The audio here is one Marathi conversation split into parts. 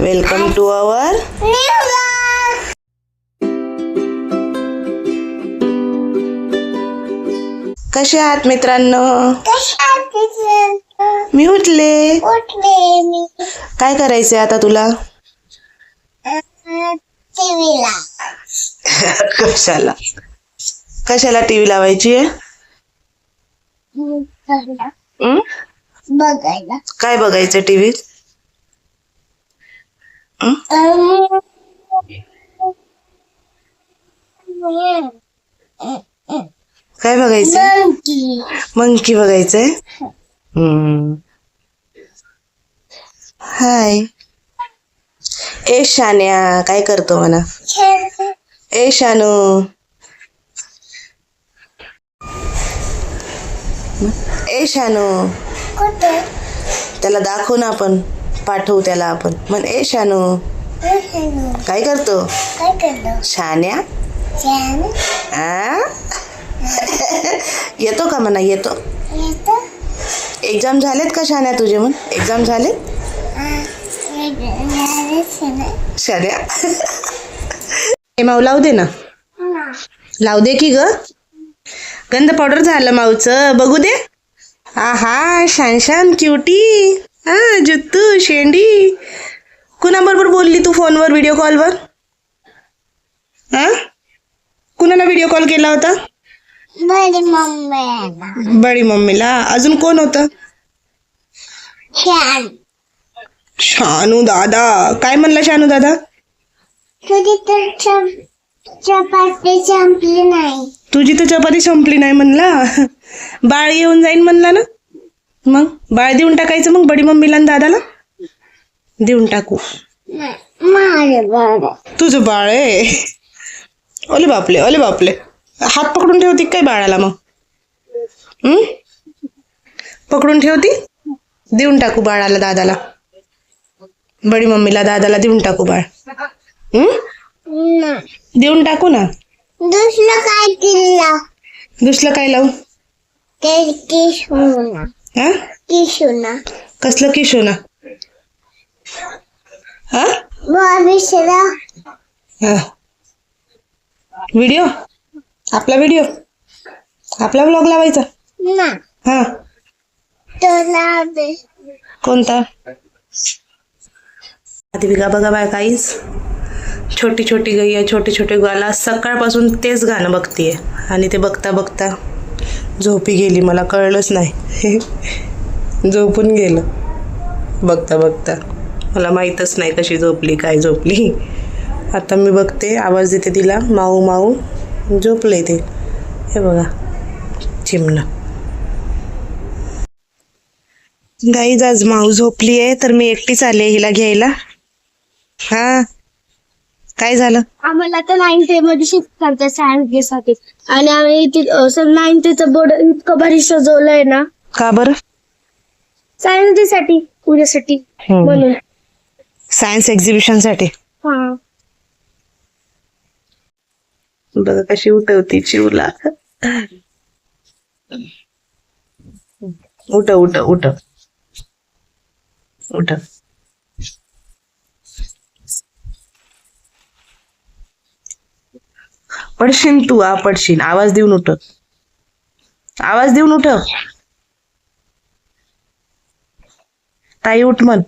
वेलकम टू अवर कसे आहात मित्रांनो? मी उठले. काय करायचंय आता तुला? कशाला? कशाला टीव्ही लावायची आहे हं? बघायला. काय बघायचं टीव्हीत काय बघायचं? मंकी बघायचंय? हम्म. हाय. ए शान्या काय करतो म्हणा? ए शानू. ए शानू. कुठे? त्याला दाखवू ना आपण. पाठवू त्याला आपण. म्हण ए शानू. काय करतो? काय करतो? शान्या? छान आ? येतो का म्हणा? येतो. येतो? एक्झाम झालेत का शान्या तुझे म्हण? एक्झाम झालेत? शान्या. हे माऊ लावू दे ना. लावू दे की ग? गंध पावडर झालं माऊचं. बघू दे. आहा शान शान क्युटी हा जुत्तू शेंडी. कुणाबरोबर बोलली तू फोनवर व्हिडिओ कॉलवर हा कुणाला व्हिडिओ कॉल केला होता? बरी मम्मी बडी मम्मीला. अजून कोण होतं? शानू दादा. काय म्हणला शानू दादा? तुझी तर चप- चपाती संपली नाही. तुझी तर चपाती संपली नाही म्हणला. बाळ येऊन जाईन म्हणला ना. मग? बाळ देऊन टाकायचं मग बडी मम्मीला आणि दादाला? देऊन टाकू. तुझं बाळ आहे. ओले बापले ओले बापले. हात पकडून ठेवती काय बाळाला मग? हं? पकडून ठेवती? देऊन टाकू बाळाला दादाला. बडी मम्मीला दादाला देऊन टाकू बाळ. हं? नाही. देऊन टाकू ना. दुसरं काय केलं? दुसरं काय लावू? ते किशुना हा? किशुना कसलं किशो ना हा? भविष्याला. हा. व्हिडिओ? आपला व्हिडिओ? आपला ब्लॉग लावायचा? ना. हा. कोणता? बघा बाय काहीच छोटी छोटी गैया छोटे छोटे गाला सकाळपासून तेच गाणं बघतीये. आणि ते बघता बघता झोपी गेली मला कळलंच नाही. झोपून गेलं. बघता बघता मला माहीतच नाही कशी झोपली काय झोपली. आता मी बघते आवाज देते तिला. माऊ माऊ झोपले ते. हे बघा चिमणं. गाईज आज माऊ झोपली आहे तर मी एकटीच आले हिला घ्यायला. हा. काय झालं? आम्हाला तर नाईन्थमध्ये शिकतात सायन्ससाठी आणि आम्ही नाईन्थचं बोर्ड इतकं भारी सजवलंय ना. का बरं? सायन्ससाठी उद्यासाठी म्हणून. सायन्स एक्झिबिशनसाठी. हा. बघा कशी उठवती चिवला. उठ उठ उठ. उठ. पडशील तू आ पडशील आवाज देऊन उठ. आवाज देऊन उठ. ताई उठ म्हण.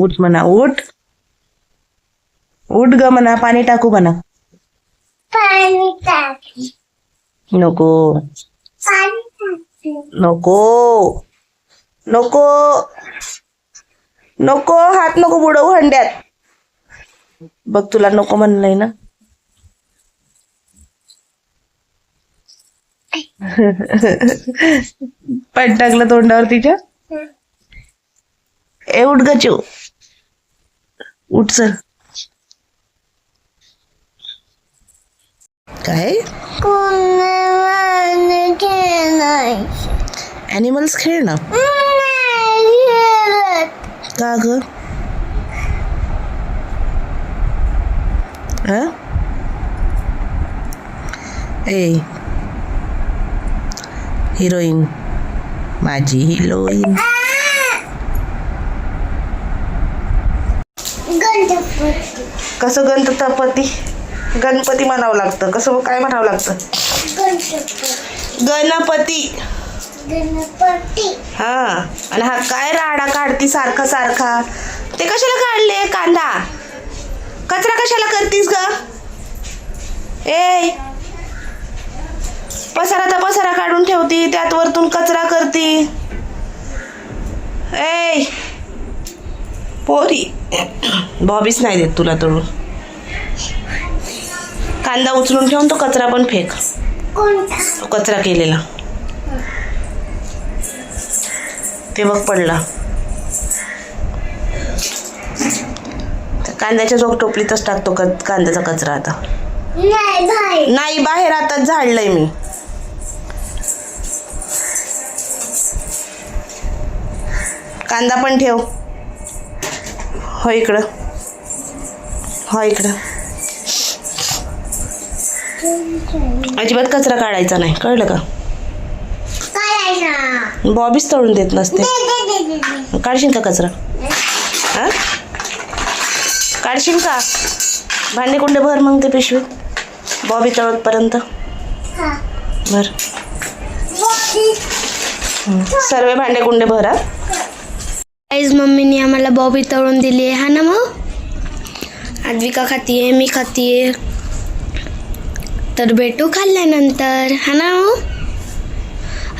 उठ म्हणा उठ. उठ ग म्हणा पाणी टाकू म्हणा. नको. नको. नको. नको हात नको बुडवू हंड्यात. बघ तुला नको म्हणलंय ना. पाठ टाकलं तोंडावर तिच्या. ए उठ ग चिव उठ सर काय? ॲनिमल्स खेळ ना नाही खेळत का ग? ए. हिरोईन. माझी हिरोईन. कसं गणपती गणपती म्हणावं लागतं. कसं काय म्हणावं लागतं? गणपती. हा आणि हा काय राडा काढती सारखा सारखा? ते कशाला काढले कांदा? कचरा कशाला करतीस ग? ए पसारा तर पसारा काढून ठेवती त्यात वरतून कचरा करती. ए पोरी. बॉबीच नाही देत तुला तोडून कांदा उचलून ठेवून तो कचरा पण फेक. कचरा केलेला. बघ पडला. कांद्याच्या जोग टोपलीतच टाकतो क कांद्याचा कचरा आता. नाही बाहेर. आताच झाडलंय मी. कांदा पण ठेव. हो इकडं. हो इकडं. अजिबात कचरा काढायचा नाही. कळलं का? बॉबीच तळून देत नसते. काढशील का कचरा? हा? काढशील का? भांडे कुंडे भर मग ते पिशवीत. बॉबी तळतपर्यंत भर. सर्व भांडे कुंडे भर आईज मम्मीने आम्हाला बॉबी तळून दिली आहे हा ना मग? आद्विका खातीये मी खातीये. तर भेटू खाल्ल्यानंतर हा ना मग?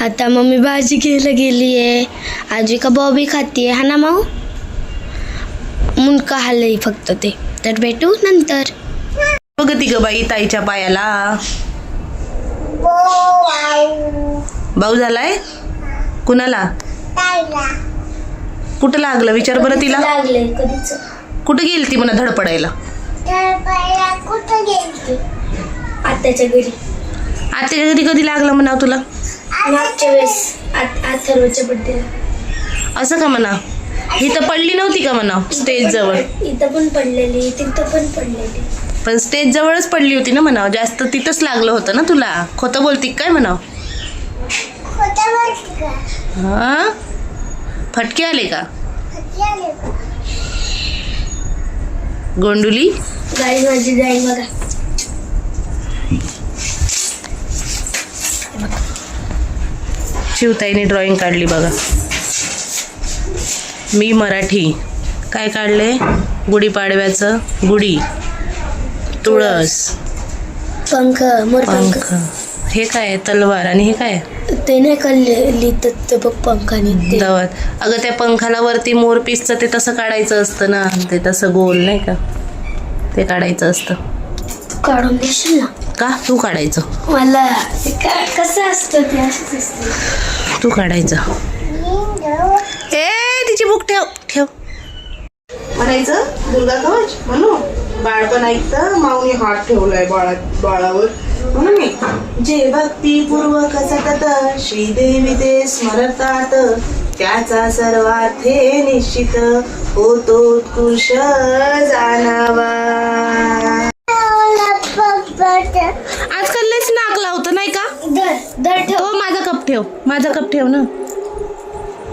आता मम्मी भाजी घ्यायला गेली आहे आद्विका बॉबी खातीये हा ना मग मुंडका हल्लंय फक्त ते. तर भेटू नंतर. बघ ती ग बाई ताईच्या पायाला. भाऊ झालाय? कुणाला? कुठं लागलं? विचार बरं तिला. लागले कधीच? कुठं गेली ती म्हणा धडपडायला? कुठं गेली आत्याच्या घरी. आत्याच्या घरी कधी लागलं म्हणा तुला? मागच्या वेळेस अथर्वच्या बड्डेला असं का म्हणा? ही तर पडली नव्हती का म्हणा? स्टेज जवळ. इथं पण पडलेली तिथं पण पडलेली. पण स्टेज जवळच पडली होती ना म्हणा? जास्त तिथंच लागलं होतं ना तुला? खोटं बोलती काय म्हणा? हा? फटके आले का? गोंडुली? गाडी माझी जाईल बघा. शिवताईने ड्रॉइंग काढली बघा. मी मराठी. काय काढले? गुढीपाडव्याचं गुढी. तुळस. पंख पंख. हे काय? तलवार. आणि हे काय? ते नाही का लिहितात बघ पंखाने. दवत अगं त्या पंखाला वरती मोर पिसचं ते तसं काढायचं असतं ना. ते तसं गोल नाही का? ते काढायचं असतं. काढून देशील ना? का? तू काढायचं. मला. ते का- कसं असतं ते असंच असतं तू काढायचं. ए तिची बुक ठेव ठेव. म्हणायचं दुर्गा कवच? म्हणू. बाळ पण ऐकतं माऊनी हात ठेवलाय बाळा बाळावर. म्हणून मी. जे भक्ती पूर्वक सतत श्रीदेवी ते स्मरतात त्याचा सर्वात हे निश्चित होतो उत्कृष जाणावा. आजकाल लयच नाक लावतं नाही का? दर दर ठेव. तो माझा कप ठेव. माझा कप ठेव ना.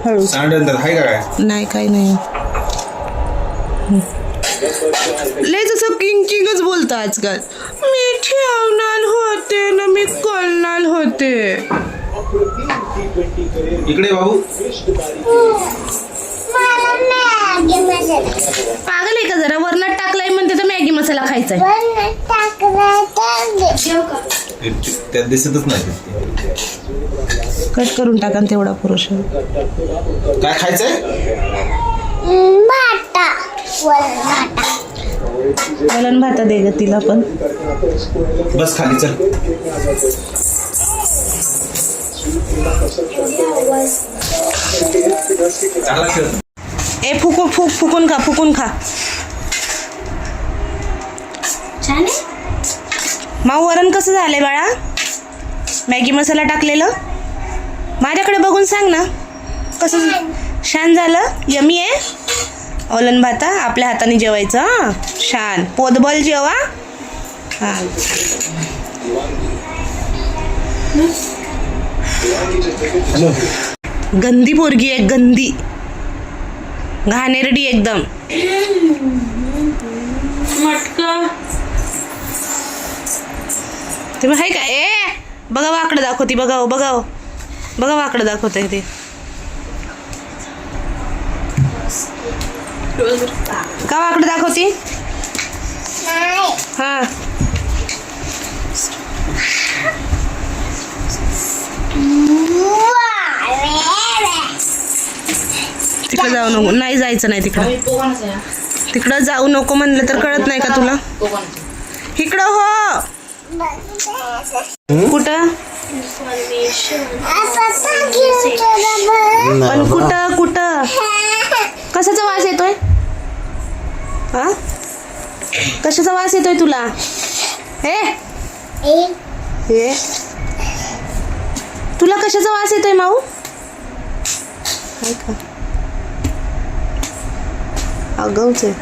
हळू. सांडल तर आहे का काय? नाही काही नाही. लय जसं किंग किंगच बोलतं आजकाल. मी ठेवणार होते ना मी कळणार होते. इकडे बाबू. पागल आहे का जरा? वरणात टाकलाय म्हणते तर मॅगी मसाला त्यात दिसतच नाही. ते. कट करून टाका तेवढा पुरुष काय खायचंय? वलन भाता दे ग तिला पण. बस खाली चल. चांगला खेळ. ए फुकू फुक फुकून खा फुकून खा. माऊ वरण कसं झालंय बाळा? मॅगी मसाला टाकलेलं? माझ्याकडे बघून सांग ना. कसं छान. झालं? यमी आहे. ओलन भाता आपल्या हाताने जेवायचं हां? छान. पोतबल जेवा. हा गंदी पोरगी आहे गंदी. घाणेरडी एकदम. मटका. तुम्ही हाय का? ए बघा वाकडं दाखवती बघा बघा. बघा वाकडं दाखवते ते. का वाकडं दाखवती? हा. तिकडं जाऊ नको. नाही जायचं नाही तिकडं. तिकडं जाऊ नको म्हणलं तर कळत नाही का तुला? इकडं हो. कुठं? पण कुठं कुठं? कशाचा वास येतोय? हा? कशाचा वास येतोय तुला? हे? तुला कशाचा वास येतोय माऊ? का? आगाऊच आहे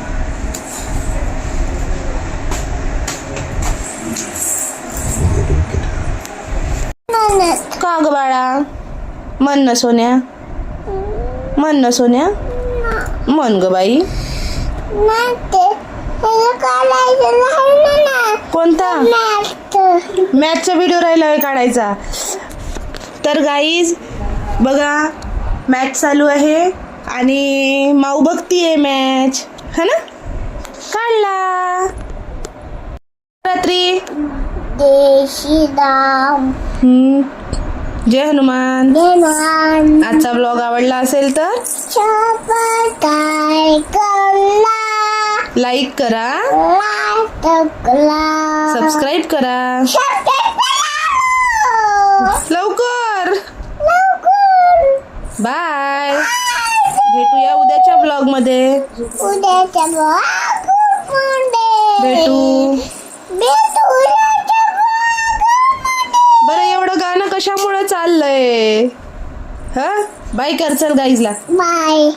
का ग बाळा? मन न सोन्या. मन न सोन्या. मन ग बाई. कोणता? मॅथचा व्हिडिओ राहिला आहे काढायचा. तर गाईज बघा मॅच चालू आहे. आणि माऊ बघतीये मॅच है ना? काढला. रात्री. देशीदाम हम्म. जय हनुमान. आजचा ब्लॉग आवडला असेल तर? कला लाईक करा. लाटकला सबस्क्राईब करा. लवकर. बाय भेटूया उद्याच्या ब्लॉगमध्ये. उद्याच्या भाग भेटू. बरं एवढं गाणं कशामुळे चाललंय? हा? बाय कर चल गाईजला बाय